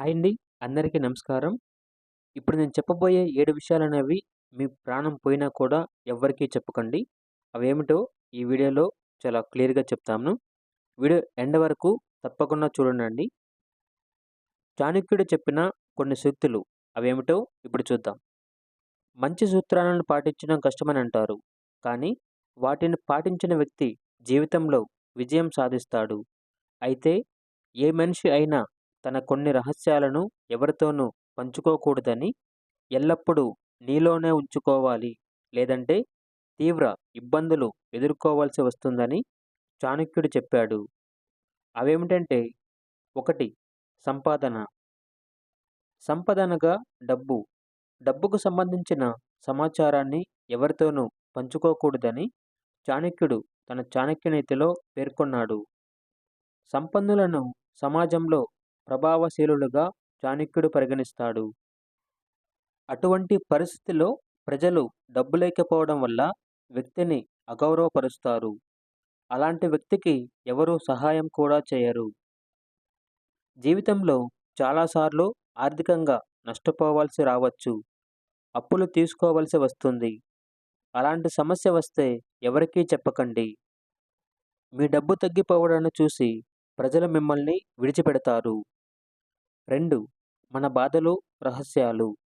Hi అండి. అందరికీ నమస్కారం. ఇప్పుడు నేను చెప్పబోయే ఏడు విషయాలనేవి మీ ప్రాణం పోయినా కూడా ఎవ్వరికీ చెప్పకండి. అవేమిటో ఈ వీడియోలో చాలా క్లియర్గా చెప్తాను. వీడియో ఎండ్ వరకు తప్పకుండా చూడండి చాణక్యుడు చెప్పిన కొన్ని సూక్తులు అవేమిటో ఇప్పుడు చూద్దాం. మంచి సూత్రాలను పాటించడం కష్టమని అంటారు. కానీ వాటిని పాటించిన వ్యక్తి జీవితంలో విజయం సాధిస్తాడు. అయితే ఏ మనిషి అయినా తన కొన్ని రహస్యాలను ఎవరితోనూ పంచుకోకూడదని ఎల్లప్పుడూ నీలోనే ఉంచుకోవాలి. లేదంటే తీవ్ర ఇబ్బందులు ఎదుర్కోవాల్సి వస్తుందని చాణక్యుడు చెప్పాడు. అవేమిటంటే ఒకటి సంపాదన. సంపాదనగా డబ్బు. డబ్బుకు సంబంధించిన సమాచారాన్ని ఎవరితోనూ పంచుకోకూడదని చాణక్యుడు తన చాణక్యనీతిలో పేర్కొన్నాడు. సంపన్నులను సమాజంలో ప్రభావశీలులుగా చాణక్యుడు పరిగణిస్తాడు. అటువంటి పరిస్థితిలో ప్రజలు డబ్బు లేకపోవడం వల్ల వ్యక్తిని అగౌరవపరుస్తారు. అలాంటి వ్యక్తికి ఎవరూ సహాయం కూడా చేయరు. జీవితంలో చాలాసార్లు ఆర్థికంగా నష్టపోవాల్సి రావచ్చు. అప్పులు తీసుకోవాల్సి వస్తుంది. అలాంటి సమస్య వస్తే ఎవరికీ చెప్పకండి. మీ డబ్బు తగ్గిపోవడాన్ని చూసి ప్రజలు మిమ్మల్ని విడిచిపెడతారు. రెండు మన బాధలు రహస్యాలు.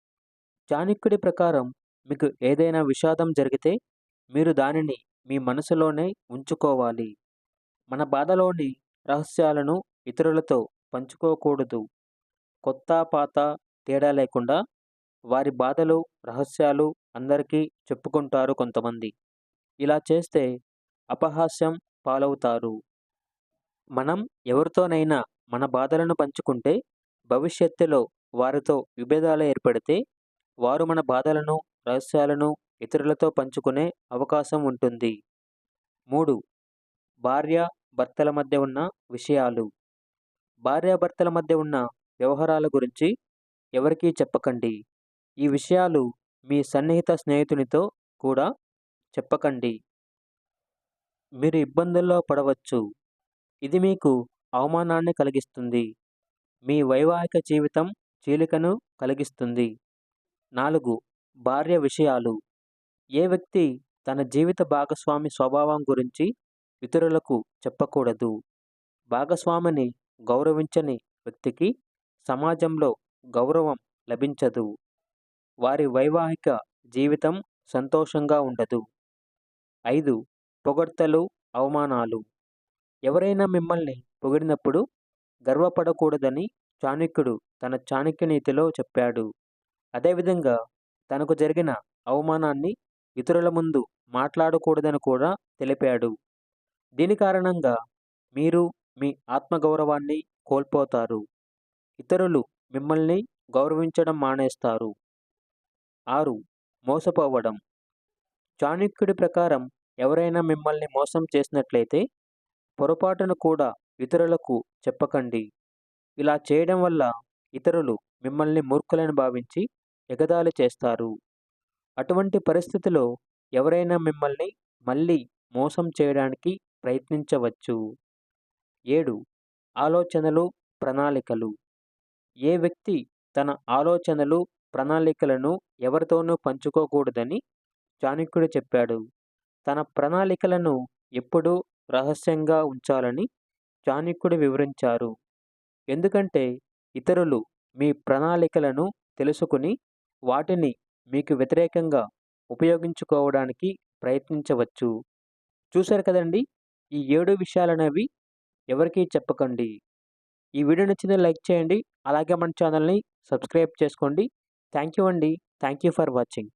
చాణక్యుడి ప్రకారం మీకు ఏదైనా విషాదం జరిగితే మీరు దానిని మీ మనసులోనే ఉంచుకోవాలి. మన బాధలోని రహస్యాలను ఇతరులతో పంచుకోకూడదు. కొత్త పాత తేడా లేకుండా వారి బాధలు రహస్యాలు అందరికీ చెప్పుకుంటారు కొంతమంది. ఇలా చేస్తే అపహాస్యం పాలవుతారు. మనం ఎవరితోనైనా మన బాధలను పంచుకుంటే భవిష్యత్తులో వారితో విభేదాలు ఏర్పడితే వారు మన బాధలను రహస్యాలను ఇతరులతో పంచుకునే అవకాశం ఉంటుంది. మూడు భార్య భర్తల మధ్య ఉన్న విషయాలు. భార్యాభర్తల మధ్య ఉన్న వ్యవహారాల గురించి ఎవరికీ చెప్పకండి. ఈ విషయాలు మీ సన్నిహిత స్నేహితునితో కూడా చెప్పకండి. మీరు ఇబ్బందుల్లో పడవచ్చు. ఇది మీకు అవమానాన్ని కలిగిస్తుంది. మీ వైవాహిక జీవితం చీలికను కలిగిస్తుంది. నాలుగు భార్య విషయాలు. ఏ వ్యక్తి తన జీవిత భాగస్వామి స్వభావం గురించి ఇతరులకు చెప్పకూడదు. భాగస్వామిని గౌరవించని వ్యక్తికి సమాజంలో గౌరవం లభించదు. వారి వైవాహిక జీవితం సంతోషంగా ఉండదు. ఐదు పొగడ్తలు అవమానాలు. ఎవరైనా మిమ్మల్ని పొగిడినప్పుడు గర్వపడకూడదని చాణక్యుడు తన చాణక్య నీతిలో చెప్పాడు. అదేవిధంగా తనకు జరిగిన అవమానాన్ని ఇతరుల ముందు మాట్లాడకూడదని కూడా తెలిపాడు. దీని కారణంగా మీరు మీ ఆత్మగౌరవాన్ని కోల్పోతారు. ఇతరులు మిమ్మల్ని గౌరవించడం మానేస్తారు. ఆరు. మోసపోవడం. చాణక్యుడి ప్రకారం ఎవరైనా మిమ్మల్ని మోసం చేసినట్లయితే పొరపాటును కూడా ఇతరులకు చెప్పకండి. ఇలా చేయడం వల్ల ఇతరులు మిమ్మల్ని మూర్ఖులను భావించి ఎగతాళి చేస్తారు. అటువంటి పరిస్థితిలో ఎవరైనా మిమ్మల్ని మళ్ళీ మోసం చేయడానికి ప్రయత్నించవచ్చు. ఏడు. ఆలోచనలు ప్రణాళికలు. ఏ వ్యక్తి తన ఆలోచనలు ప్రణాళికలను ఎవరితోనూ పంచుకోకూడదని చాణక్యుడు చెప్పాడు. తన ప్రణాళికలను ఎప్పుడూ రహస్యంగా ఉంచాలని చాణక్యుడు వివరించారు. ఎందుకంటే ఇతరులు మీ ప్రణాళికలను తెలుసుకుని వాటిని మీకు వ్యతిరేకంగా ఉపయోగించుకోవడానికి ప్రయత్నించవచ్చు. చూశారు కదండి? ఈ ఏడు విషయాలనేవి ఎవరికీ చెప్పకండి. ఈ వీడియో నచ్చింది లైక్ చేయండి. అలాగే మన ఛానల్ని సబ్స్క్రైబ్ చేసుకోండి. థ్యాంక్ యూ అండి. Thank you for watching.